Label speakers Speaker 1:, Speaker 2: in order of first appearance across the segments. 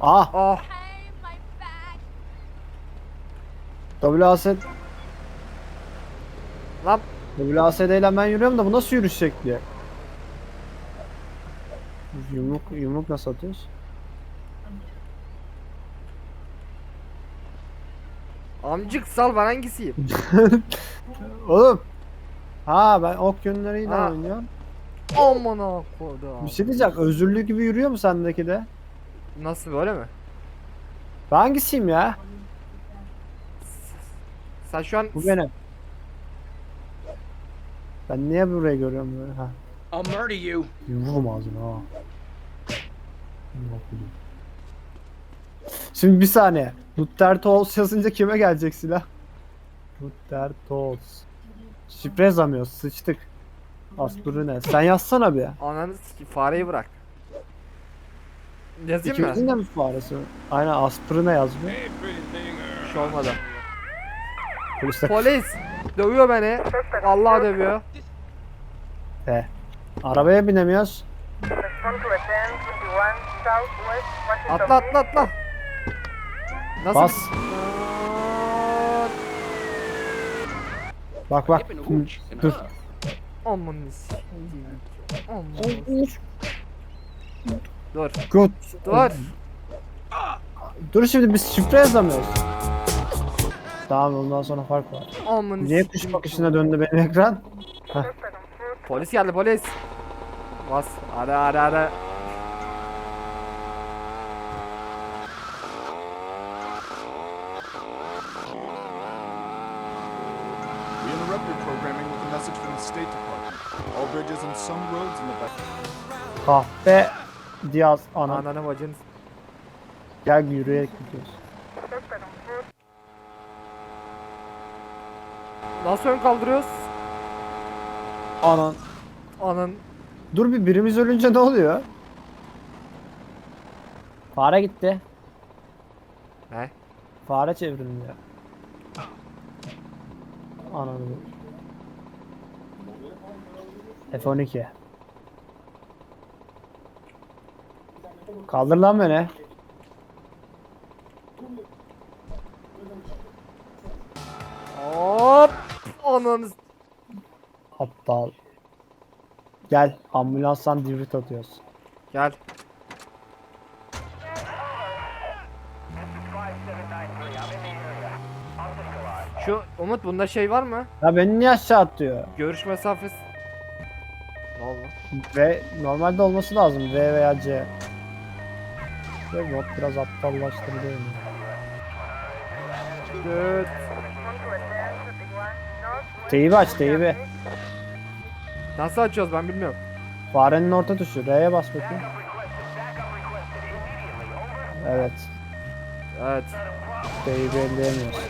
Speaker 1: Ah
Speaker 2: Ah
Speaker 3: Hey, my back.
Speaker 1: WAS
Speaker 2: lan
Speaker 1: WASD ile ben yürüyorum da bu nasıl yürüyüş şekli? Yumruk, yumruk nasıl atıyoruz?
Speaker 2: amcık sal ben hangisiyim?
Speaker 1: Oğlum. Ha ben ok yönleriyle oynuyorum.
Speaker 2: Aman ha koda.
Speaker 1: Bir şey diyeceğim. Özürlü gibi yürüyor mu sendeki de?
Speaker 2: Nasıl böyle mi?
Speaker 1: Ben hangisiyim ya?
Speaker 2: Sen şu an
Speaker 1: Bu benim. Ben niye burayı görüyorum böyle? Ha.
Speaker 4: I'll murder you.
Speaker 1: Yumruğum ağzına ha. Yumruk. Şimdi bir saniye. Duterte Ols yazınca kime gelecek silah? Duterte Ols. Şifre yazamıyoruz. Sıçtık. Aspırı ne? Sen yazsana bir.
Speaker 2: ananı siki fareyi bırak. Yazayım mı?
Speaker 1: İkimizin de mi faresi? Aynen aspırı ne yazmıyor?
Speaker 2: Bir şey olmadı.
Speaker 1: Polisler.
Speaker 2: Polis dövüyor beni. Allah dövüyor.
Speaker 1: He. Arabaya binemiyoruz.
Speaker 5: Respond to a 1021 Southwest Washington
Speaker 2: Atla atla atla. Nasıl?
Speaker 1: Bas. Bak bak. Dur.
Speaker 2: Aman sikeyim. Aman. Dur.
Speaker 1: Good.
Speaker 2: Dur.
Speaker 1: Dur şimdi biz şifre yazamıyoruz. Tamam ondan sonra fark var.
Speaker 2: Aman
Speaker 1: Niye kuş bakışına döndü benim ekran?
Speaker 2: Polis geldi polis. Bas. Ara ara ara.
Speaker 6: We interrupt your programming with a message from the State Department. All bridges and some roads in the back.
Speaker 1: Kahpe Diaz ana.
Speaker 2: Ananı bacın.
Speaker 1: Gel yürüyerek gidiyoruz.
Speaker 2: Nasıl ön kaldırıyoruz?
Speaker 1: Anan.
Speaker 2: Anan.
Speaker 1: Dur bir birimiz ölünce ne oluyor? Fare gitti.
Speaker 2: Ne?
Speaker 1: Fare çevrildi. Ananı. F12. Kaldır lan beni.
Speaker 2: Hop. Ananı. s-
Speaker 1: Aptal. Gel ambulanstan divrit atıyoruz.
Speaker 2: Gel. Şu Umut bunda şey var mı?
Speaker 1: Ya beni niye aşağı atıyor?
Speaker 2: Görüş mesafesi. Ne oldu?
Speaker 1: V normalde olması lazım V veya C. Ve mod biraz aptallaştırdı
Speaker 5: 1021 Northwest
Speaker 1: Teybi aç teybi.
Speaker 2: Nasıl açıyoruz ben bilmiyorum.
Speaker 1: Farenin orta tuşu. R'ye bas bakayım. Evet.
Speaker 2: Evet.
Speaker 1: Teybi elleyemiyoruz.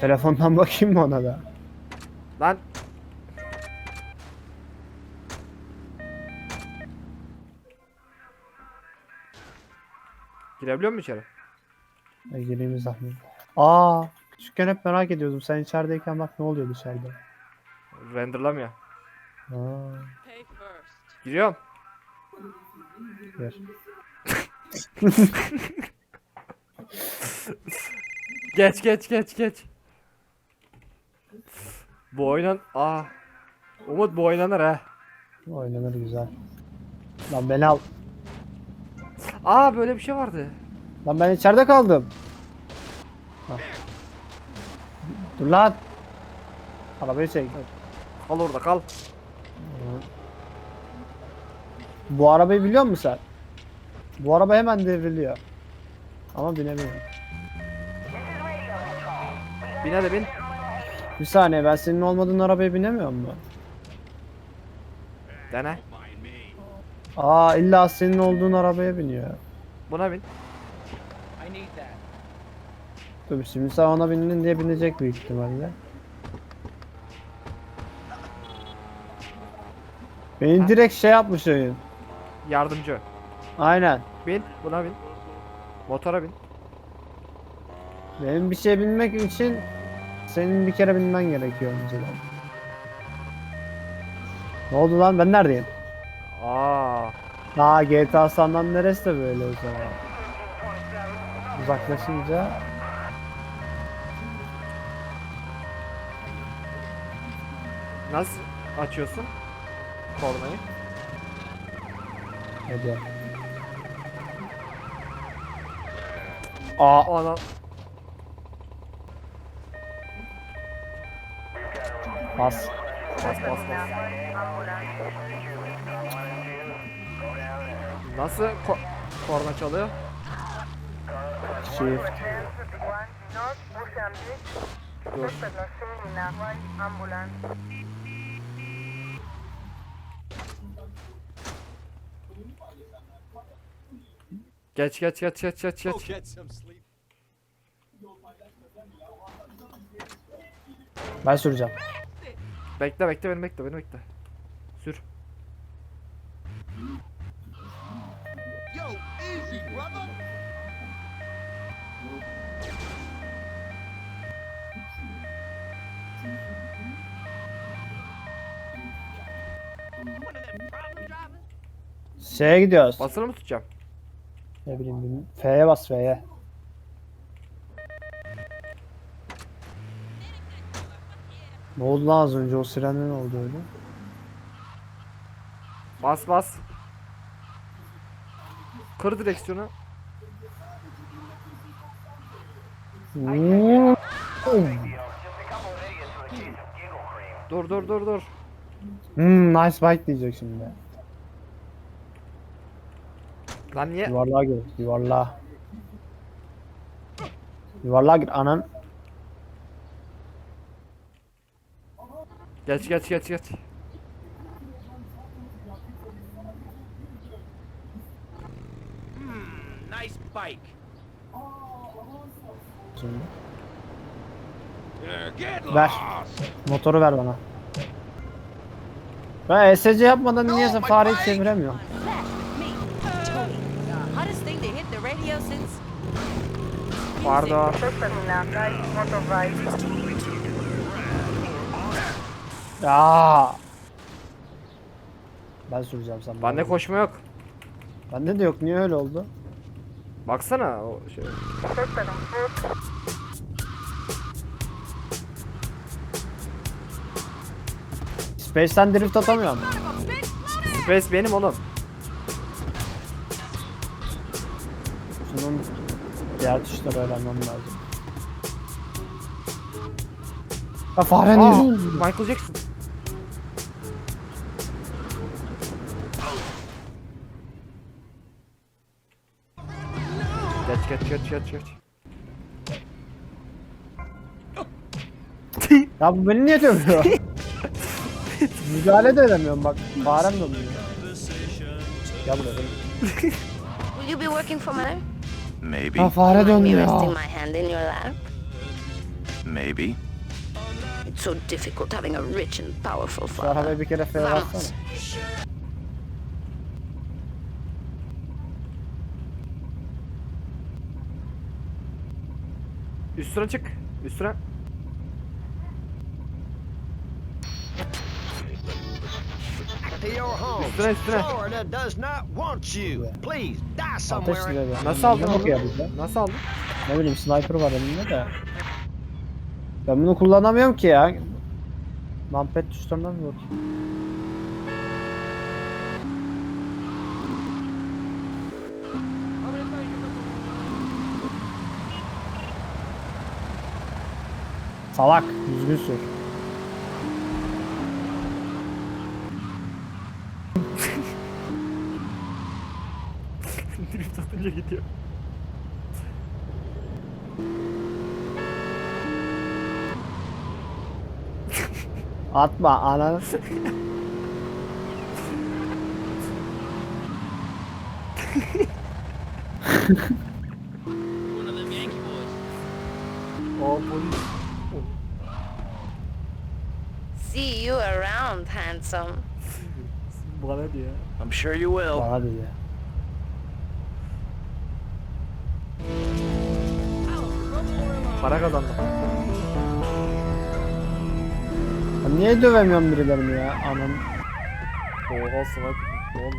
Speaker 1: Telefondan bakayım mı ona da?
Speaker 2: Lan. Girebiliyor mu içeri?
Speaker 1: E, gireyim zahmet. Aa, küçükken hep merak ediyordum. Sen içerideyken bak ne oluyor dışarıda.
Speaker 2: Renderlamıyor.
Speaker 1: Aa,
Speaker 2: Giriyorum.
Speaker 1: gir.
Speaker 2: Geç geç geç geç. Bu oynan... Aa. Umut bu oynanır ha.
Speaker 1: Oynanır güzel. Lan beni al.
Speaker 2: Aa böyle bir şey vardı.
Speaker 1: Lan ben içeride kaldım. Dur lan. Arabayı çek.
Speaker 2: Kal orada kal.
Speaker 1: Bu arabayı biliyor musun sen? Bu araba hemen devriliyor. Ama binemiyorum.
Speaker 2: Bin hadi bin.
Speaker 1: Bir saniye ben senin olmadığın arabaya binemiyor mu?
Speaker 2: Dene.
Speaker 1: Aa illa senin olduğun arabaya biniyor.
Speaker 2: Buna bin.
Speaker 4: I need that.
Speaker 1: Dur şimdi sen ona bindin diye binecek büyük ihtimalle. Beni direkt şey yapmış oyun.
Speaker 2: Yardımcı.
Speaker 1: Aynen.
Speaker 2: Bin. Buna bin. Motora bin.
Speaker 1: Benim bir şeye binmek için senin bir kere binmen gerekiyor önceden. Ne oldu lan ben neredeyim?
Speaker 2: Aa.
Speaker 1: Aa GTA San neresi de böyle o zaman. Uzaklaşınca
Speaker 2: Nasıl açıyorsun? Kornayı.
Speaker 1: hadi. Aa
Speaker 2: Ana.
Speaker 1: bas.
Speaker 2: Bas bas bas. Nasıl ko korna çalıyor?
Speaker 1: Shift.
Speaker 5: 1051 North Mozambique.
Speaker 2: Dur. Geç geç geç geç geç geç.
Speaker 1: Ben süreceğim.
Speaker 2: Bekle bekle beni bekle beni bekle. Sür.
Speaker 1: Şeye gidiyoruz.
Speaker 2: Basılı mı tutacağım?
Speaker 1: Ne bileyim bilmiyorum. F'ye bas F'ye. Ne oldu lan az önce o sirenin oldu öyle?
Speaker 2: Bas bas. Kır direksiyonu. Dur dur dur dur.
Speaker 1: Hmm, nice bike diyecek şimdi.
Speaker 2: Lan niye?
Speaker 1: Yuvarlığa gir, yuvarlığa. Yuvarlığa gir anan.
Speaker 2: Geç geç geç geç.
Speaker 4: Bike.
Speaker 1: Şimdi. Ver. Motoru ver bana. Ben ESC yapmadan niyeyse fareyi çeviremiyorum.
Speaker 2: Pardon.
Speaker 1: Ya. Ben süreceğim sen.
Speaker 2: Bende koşma yok.
Speaker 1: Bende de yok. Niye öyle oldu?
Speaker 2: Baksana o şey.
Speaker 1: Space'ten drift atamıyorum.
Speaker 2: Space benim oğlum.
Speaker 1: Şunun diğer tuşları öğrenmem lazım. Ha fare oldu?
Speaker 2: Michael Jackson. Geç geç geç geç.
Speaker 1: Ya bu beni niye dövüyor? Müdahale de edemiyorum bak. Farem dönüyor. Gel buraya.
Speaker 3: Will you be working for me?
Speaker 7: Maybe.
Speaker 1: Ha fare
Speaker 3: Mind me
Speaker 1: döndü
Speaker 3: resting my hand in your lap?
Speaker 7: Maybe.
Speaker 3: It's so difficult having a rich and powerful
Speaker 1: Şu
Speaker 3: father.
Speaker 1: arabaya bir kere F'ye
Speaker 3: Vamos.
Speaker 2: Üstüne çık. Üstüne. Üstüne üstüne.
Speaker 8: Florida does not want you. Please die
Speaker 1: Ateş
Speaker 8: somewhere.
Speaker 1: silahı.
Speaker 2: Nasıl aldın
Speaker 1: Ne
Speaker 2: onu? Nasıl aldın?
Speaker 1: Ne bileyim sniper var elimde de. Ben bunu kullanamıyorum ki ya. Numpad tuşlarından mı bakayım? Salak, düzgün sür.
Speaker 2: Drift atınca gidiyor.
Speaker 1: Atma ananı.
Speaker 4: One of them Yankee boys.
Speaker 2: O polis.
Speaker 3: See you around, handsome.
Speaker 2: Bana diyor.
Speaker 7: I'm sure you will.
Speaker 1: Bana dedi.
Speaker 2: Para kazandım.
Speaker 1: Ben niye dövemiyorum birilerini ya anam.
Speaker 2: Oha sniper. Ne oldu?